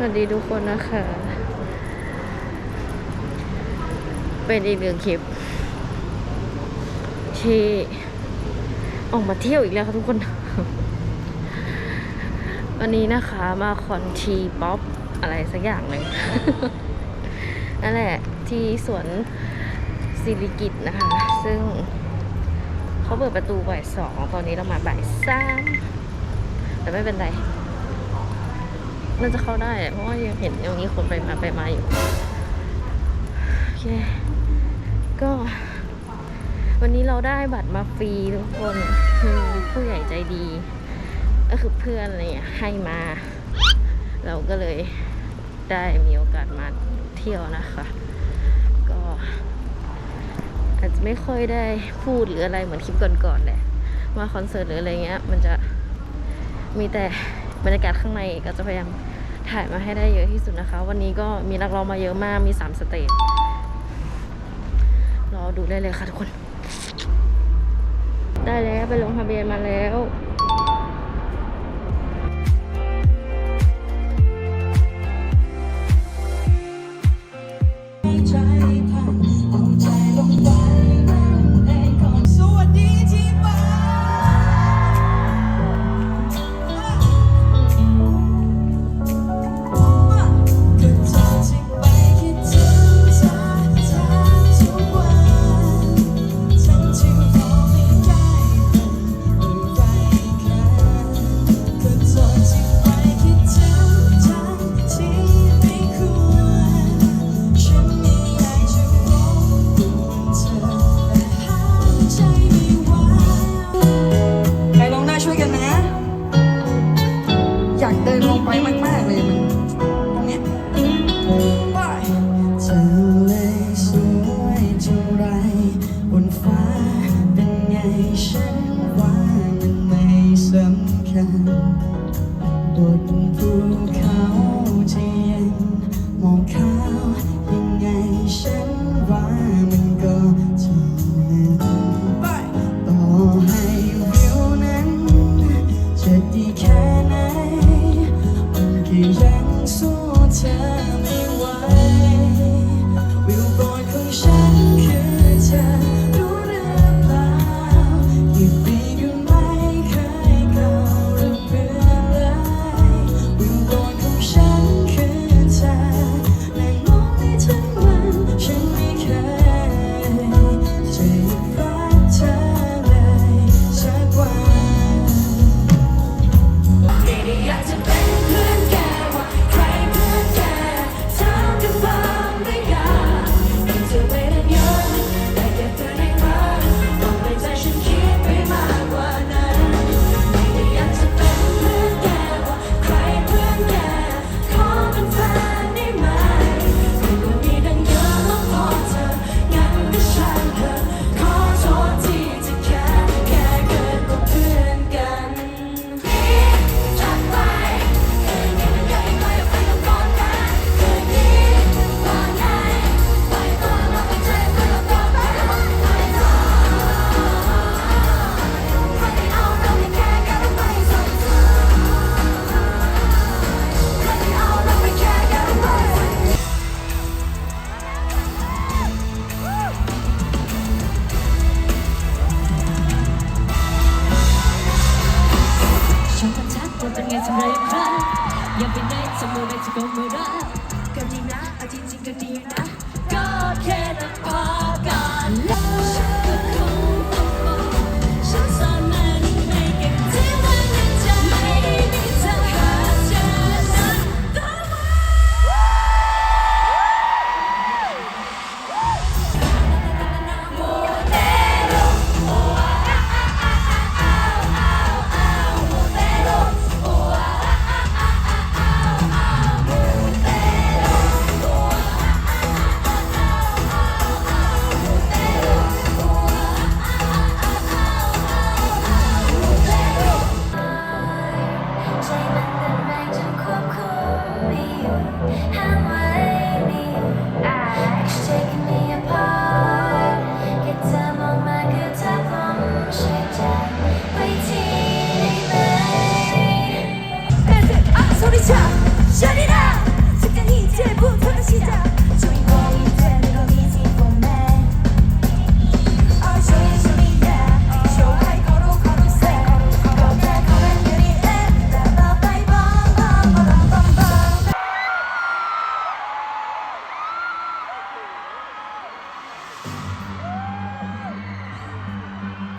สวัสดีทุกคนนะคะ เป็นอีกหนึ่งคลิป ที่ออกมาเที่ยวอีกแล้วค่ะทุกคน วันนี้นะคะมาคอนทีป๊อปอะไรสักอย่างหนึ่งนั่นแหละที่สวนสิริกิตนะคะ ซึ่งเขาเปิดประตูบ่ายสองตอนนี้เรามาบ่ายสามแต่ไม่เป็นไร น่าจะเข้าได้เพราะว่ายังเห็นยังมีคนไปมาไปมาอยู่โอเคก็ วันนี้เราได้บัตรมาฟรีทุกคนคือผู้ใหญ่ใจดี ก็คือเพื่อนอะไรเนี่ยให้มา เราก็เลยได้มีโอกาสมาเที่ยวนะคะ ก็อาจจะไม่ค่อยได้พูดหรืออะไรเหมือนคลิปก่อนๆแหละมาคอนเสิร์ตหรืออะไรเงี้ย มันจะมีแต่ บรรยากาศข้างในก็จะพยายามถ่ายมาให้ได้เยอะที่สุดนะคะ วันนี้ก็มีนักร้องมาเยอะมากมี 3 สเตจรอดูได้เลยค่ะทุกคน ได้แล้วไปลงทะเบียนมาแล้ว one.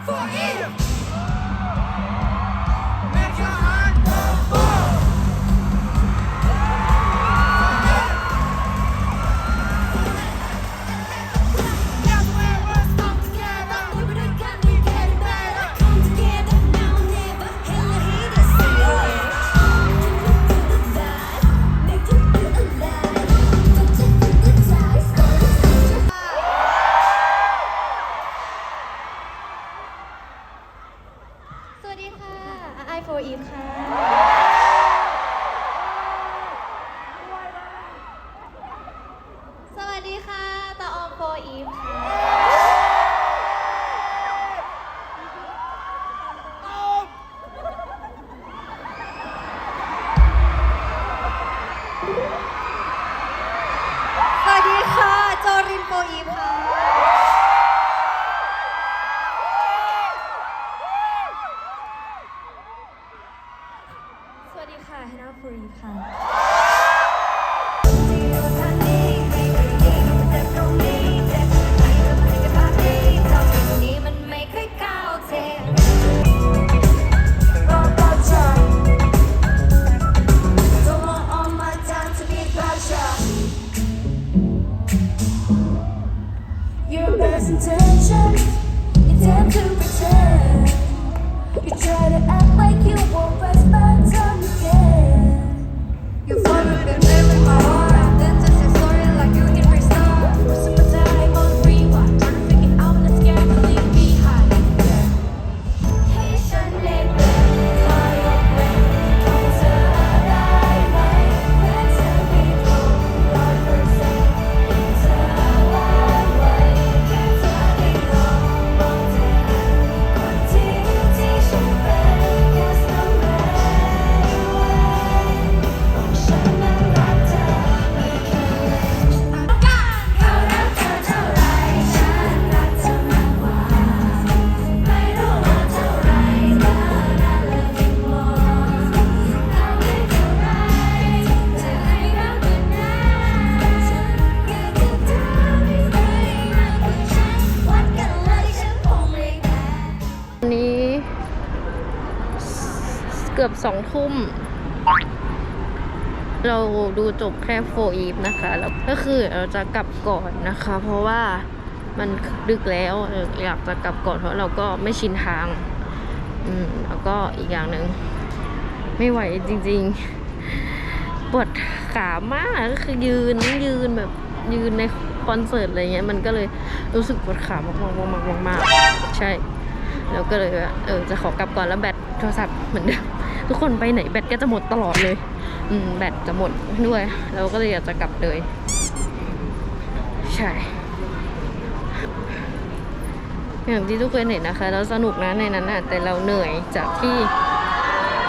for you. กือบสองทุ่ม เราดูจบแค่โฟอีฟนะคะ แล้วก็คือเราจะกลับก่อนนะคะ เพราะว่ามันดึกแล้วอยากจะกลับก่อนเพราะเราก็ไม่ชินทาง อืมแล้วก็อีกอย่างหนึ่งไม่ไหวจริง ๆ ปวดขามากก็คือยืนนั่งยืนแบบยืนในคอนเสิร์ตอะไรเงี้ยมันก็เลยรู้สึกปวดขามากๆมากๆมากใช่ แล้วก็เลยว่าเออจะขอกลับก่อนแล้วแบตโทรศัพท์เหมือนเดิม ทุกคนไปไหนแบตก็จะหมดตลอดเลย อืมแบตจะหมดด้วย เราก็เลยอยากจะกลับเลย ใช่อย่างที่ทุกคนเห็นนะคะแล้วสนุกนะในนั้นน่ะแต่เราเหนื่อยจากที่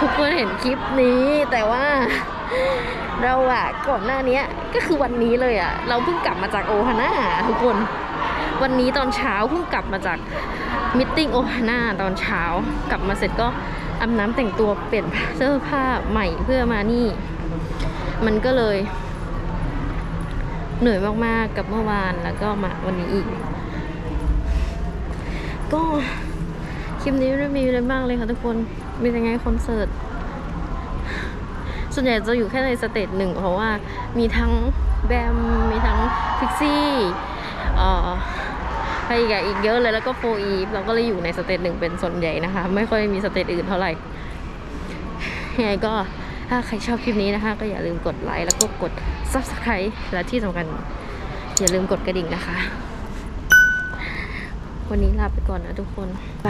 ทุกคนเห็นคลิปนี้ แต่ว่าเราอะก่อนหน้านี้ก็คือวันนี้เลยอะเราเพิ่งกลับมาจากโอฮาน่าทุกคน วันนี้ตอนเช้าเพิ่งกลับมาจากมิทติ้งโอฮาน่าตอนเช้ากลับมาเสร็จก็ อาบน้ำแต่งตัวเปลี่ยนเสื้อผ้าใหม่เพื่อมานี่ มันก็เลย เหนื่อยมาก ๆ กับเมื่อวานแล้วก็มาวันนี้อีก ก็คลิปนี้ไม่มีอะไรมากเลยค่ะทุกคน มีแต่ไงคอนเสิร์ต ส่วนใหญ่จะอยู่แค่ในสเตจหนึ่งเพราะว่ามีทั้งแบม มีทั้งพิกซี่ เอ่อ ให้อีกอีกเยอะเลยแล้วก็โฟอีฟเราก็เลยอยู่ในสเตจหนึ่งเป็นส่วนใหญ่นะคะ ไม่ค่อยมีสเตจอื่นเท่าไหร่ยังไงก็ถ้าใครชอบคลิปนี้นะคะ ก็อย่าลืมกดไลค์แล้วก็กด s u b สไครต์และที่สำคัญอย่าลืมกดกระดิ่งนะคะ วันนี้ลาไปก่อนนะทุกคนไป